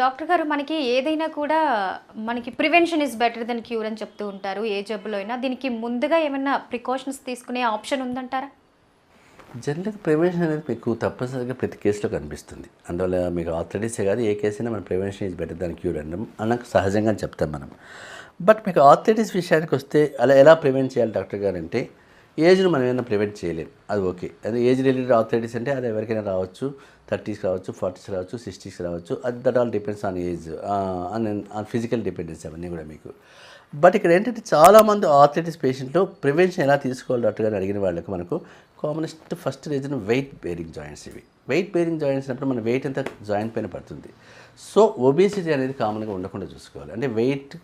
Doctor గారు మనకి ఏదైనా కూడా మనకి prevention is better than cure అని చెప్తూ ఉంటారు ఏ జబ్బులో అయినా. దీనికి ముందుగా ఏమైనా ప్రికాషన్స్ తీసుకునే ఆప్షన్ ఉందంటారా? జనరల్గా ప్రివెన్షన్ అనేది మీకు తప్పనిసరిగా ప్రతి కేసులో కనిపిస్తుంది. అందువల్ల మీకు ఆర్థరైటిసే కాదు ఏ కేసు అయినా మన prevention is better than cure అనడం అన్నకు సహజంగా చెప్తాం మనం. బట్ మీకు ఆర్థరైటిస్ విషయానికి వస్తే అలా ఎలా ప్రివెంట్ చేయాలి డాక్టర్ గారు అంటే ఏజ్ను మనం ఏమైనా ప్రివెంట్ చేయలేము అది ఓకే. అది ఏజ్ రిలేటెడ్ ఆర్థరైటిస్ అంటే అది ఎవరికైనా రావచ్చు థర్టీస్ రావచ్చు ఫార్టీస్ రావచ్చు సిక్స్టీస్ రావచ్చు. అది that all depends on age on on physical dependence అవన్నీ కూడా మీకు. బట్ ఇక్కడ ఏంటంటే చాలామంది ఆర్థరైటిస్ పేషెంట్లో ప్రివెన్షన్ ఎలా తీసుకోవాలి డాక్టర్ అడిగిన వాళ్ళకి మనకు commonest first reason weight bearing joints ఇవి. వెయిట్ బేరింగ్ జాయింట్స్ అన్నప్పుడు మన వెయిట్ అంతా జాయింట్ పైన పడుతుంది. సో ఒబేసిటీ అనేది కామన్గా ఉండకుండా చూసుకోవాలి. అంటే వెయిట్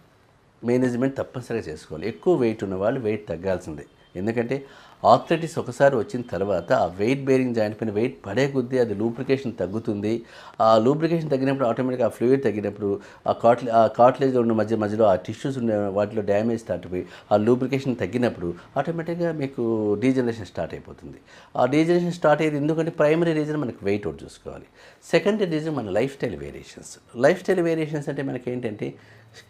మేనేజ్మెంట్ తప్పనిసరిగా చేసుకోవాలి. ఎక్కువ వెయిట్ ఉన్న వాళ్ళు వెయిట్ తగ్గాల్సిందే. ఎందుకంటే ఆర్థరైటిస్ ఒకసారి వచ్చిన తర్వాత ఆ వెయిట్ బేరింగ్ జాయింట్ పైన వెయిట్ పడే కొద్దీ అది లూబ్రికేషన్ తగ్గుతుంది. ఆ లూబ్రికేషన్ తగ్గినప్పుడు ఆటోమేటిక్గా ఆ ఫ్లూయిడ్ తగ్గినప్పుడు ఆ కాట్లే ఆ కాట్లేజ్లో ఉన్న మధ్య మధ్యలో ఆ టిష్యూస్ ఉన్న వాటిలో డ్యామేజ్ స్టార్ట్ అయిపోయి ఆ లూబ్రికేషన్ తగ్గినప్పుడు ఆటోమేటిక్గా మీకు డీజనరేషన్ స్టార్ట్ అయిపోతుంది. ఆ డీజనరేషన్ స్టార్ట్ అయ్యేది ఎందుకంటే ప్రైమరీ రీజన్ మనకు వెయిట్ ఒకటి చూసుకోవాలి. సెకండరీ రీజన్ మన lifestyle variations. Lifestyle variations అంటే మనకి ఏంటంటే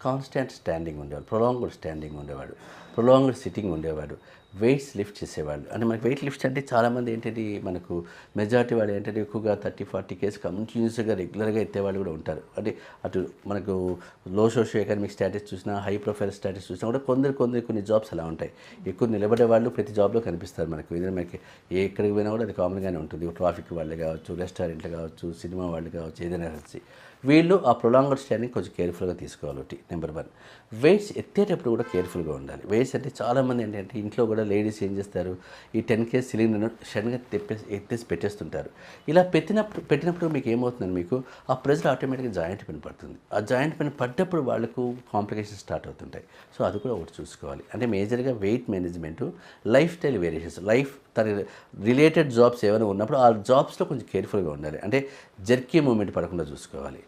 కాన్స్టాంట్ స్టాండింగ్ ఉండేవాడు ప్రొలాంగ్డ్ స్టాండింగ్ ఉండేవాడు ప్రొలాంగ్డ్ సిట్టింగ్ ఉండేవాడు. వెయిట్స్ లిఫ్ట్ చేసేవాళ్ళు. అంటే మనకి వెయిట్ లిఫ్ట్స్ అంటే చాలామంది ఏంటంటే మనకు మెజారిటీ వాళ్ళు ఏంటంటే ఎక్కువగా థర్టీ ఫార్టీ కేస్ కంటిన్యూస్గా రెగ్యులర్గా ఎత్తేవాళ్ళు కూడా ఉంటారు. అంటే అటు మనకు లో సోషియో ఎకనామిక్ స్టేటస్ చూసినా హై ప్రొఫైల్ స్టేటస్ చూసినా కూడా కొందరు కొందరు కొన్ని జాబ్స్ అలా ఉంటాయి. ఎక్కువ నిలబడే వాళ్ళు ప్రతి జాబ్లో కనిపిస్తారు మనకు. ఇది మనకి ఏ ఎక్కడికి పోయినా కూడా అది కామన్గానే ఉంటుంది. ట్రాఫిక్ వాళ్ళు కావచ్చు రెస్టారెంట్లు కావచ్చు సినిమా వాళ్ళు కావచ్చు ఏదైనా వచ్చి వీళ్ళు ఆ ప్రొలాంగర్ స్టాండింగ్ కొంచెం కేర్ఫుల్గా తీసుకోవాలి ఒకటి నెంబర్ వన్ వెయిట్స్ ఎత్తేటప్పుడు కూడా కేర్ఫుల్గా ఉండాలి. వెయిట్స్ అంటే చాలామంది ఏంటంటే ఇంట్లో కూడా లేడీస్ ఏం చేస్తారు? ఈ టెన్ కేస్ సిలిండర్ను షన్గా తెప్పేసి ఎత్తేసి పెట్టేస్తుంటారు. ఇలా పెట్టినప్పుడు పెట్టినప్పుడు మీకు ఏమవుతుందని మీకు? ఆ ప్రెజర్ ఆటోమేటిక్గా జాయింట్ పైన పడుతుంది. ఆ జాయింట్ పైన పడ్డప్పుడు వాళ్ళకు కాంప్లికేషన్స్ స్టార్ట్ అవుతుంటాయి. సో అది కూడా ఒకటి చూసుకోవాలి. అంటే మేజర్గా weight management lifestyle variations life తన రిలేటెడ్ జాబ్స్ ఏమైనా ఉన్నప్పుడు ఆ జాబ్స్లో కొంచెం కేర్ఫుల్గా ఉండాలి. అంటే జర్కీ మూమెంట్ పడకుండా చూసుకోవాలి.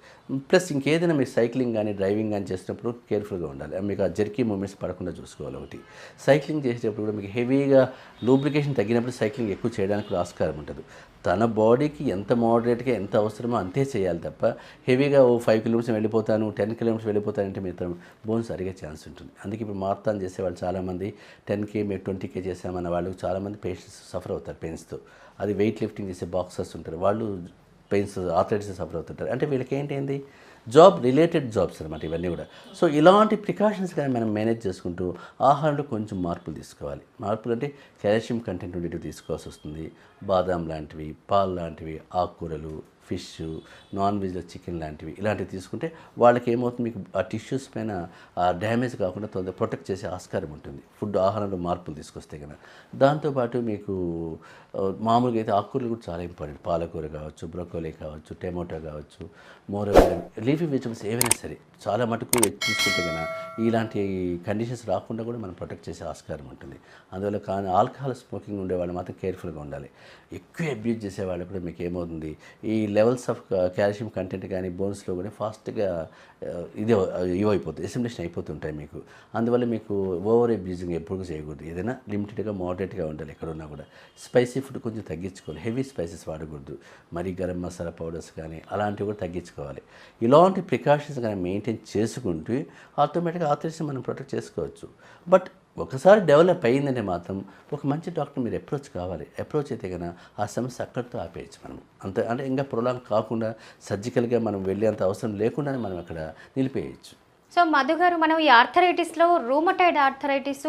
ప్లస్ ఇంకేదైనా మీరు సైక్లింగ్ కానీ డ్రైవింగ్ కానీ చేసినప్పుడు కేర్ఫుల్గా ఉండాలి. మీకు ఆ జర్కీ మూమెంట్స్ పడకుండా చూసుకోవాలి ఒకటి. సైక్లింగ్ చేసేటప్పుడు కూడా మీకు హెవీగా లూబ్రికేషన్ తగ్గినప్పుడు సైక్లింగ్ ఎక్కువ చేయడానికి కూడా ఆస్కారం ఉంటుంది. తన బాడీకి ఎంత మోడరేట్గా ఎంత అవసరమో అంతే చేయాలి తప్ప హెవీగా ఓ ఫైవ్ కిలోమీటర్స్ వెళ్ళిపోతాను టెన్ కిలోమీటర్స్ వెళ్ళిపోతానంటే మీరు బోన్స్ అరిగే ఛాన్స్ ఉంటుంది. అందుకే ఇప్పుడు మార్తాన్ చేసేవాళ్ళు చాలామంది టెన్ కే మేము ట్వంటీ కే చేసామన్న వాళ్ళు చాలామంది పేషెంట్స్ సఫర్ అవుతారు పెయిన్స్తో. అది వెయిట్ లిఫ్టింగ్ చేసే బాక్సర్స్ ఉంటారు. వాళ్ళు పెయిన్స్ ఆర్థరైటిస్ సఫర్ అవుతుంటారు. అంటే వీళ్ళకి ఏంటి జాబ్ రిలేటెడ్ జాబ్స్ అనమాట ఇవన్నీ కూడా. సో ఇలాంటి ప్రికాషన్స్ కానీ మనం మేనేజ్ చేసుకుంటూ ఆహారంలో కొంచెం మార్పులు తీసుకోవాలి. మార్పులు అంటే కాల్షియం కంటెంట్ ఉండేటివి తీసుకోవాల్సి వస్తుంది. బాదాం లాంటివి పాలు లాంటివి ఆకుకూరలు ఫిష్ నాన్ వెజ్లో చికెన్ లాంటివి. ఇలాంటివి తీసుకుంటే వాళ్ళకి ఏమవుతుంది? మీకు ఆ టిష్యూస్ పైన డ్యామేజ్ కాకుండా తొందర ప్రొటెక్ట్ చేసే ఆస్కారం ఉంటుంది. ఫుడ్ ఆహారంలో మార్పులు తీసుకొస్తే కనుక దాంతోపాటు మీకు మామూలుగా అయితే ఆకుకూరలు కూడా చాలా ఇంపార్టెంట్. పాలకూర కావచ్చు బ్రొకోలీ కావచ్చు టమాటో కావచ్చు మోర్ లీఫీ వెజిటబుల్స్ ఏవైనా సరే చాలా మటుకు తీసుకుంటే కనుక ఇలాంటి కండిషన్స్ రాకుండా కూడా మనం ప్రొటెక్ట్ చేసే ఆస్కారం ఉంటుంది. అందువల్ల కానీ ఆల్కహాల్ స్మోకింగ్ ఉండే వాళ్ళు మాత్రం కేర్ఫుల్గా ఉండాలి. ఎక్కువ అబ్యూజ్ చేసే వాళ్ళు కూడా మీకు ఏమవుతుంది? ఈ లెవెల్స్ ఆఫ్ కాల్షియం కంటెంట్ కానీ బోన్స్లో కూడా ఫాస్ట్గా uh, ఇదే uh, ఇవైపోతుంది ఎసిమిలేషన్ అయిపోతుంటాయి మీకు. అందువల్ల మీకు ఓవర్ అబ్యూజింగ్ ఎప్పుడు చేయకూడదు. ఏదైనా లిమిటెడ్గా మోడరేట్గా ఉండాలి ఎక్కడున్నా కూడా. స్పైసీ ఫుడ్ కొంచెం తగ్గించుకోవాలి. హెవీ స్పైసెస్ వాడకూడదు. మరి గరం మసాలా పౌడర్స్ కానీ అలాంటివి కూడా తగ్గించుకోవాలి. ఇలాంటి ప్రికాషన్స్ కానీ మెయింటైన్ చేసుకుంటూ ఆటోమేటిక్గా ఆథరైటిస్ మనం ప్రొటెక్ట్ చేసుకోవచ్చు. బట్ ఒకసారి డెవలప్ అయ్యిందంటే మాత్రం ఒక మంచి డాక్టర్ మీరు అప్రోచ్ కావాలి. అప్రోచ్ అయితే కనుక ఆ సమస్య అక్కడితో ఆపేయచ్చు మనం. అంత అంటే ఇంకా ప్రొలాంగ్ కాకుండా సర్జికల్గా మనం వెళ్ళేంత అవసరం లేకుండానే మనం అక్కడ నిలిపేయచ్చు. సో మధు గారు మనం ఈ ఆర్థరైటిస్లో రూమటైడ్ ఆర్థరైటిస్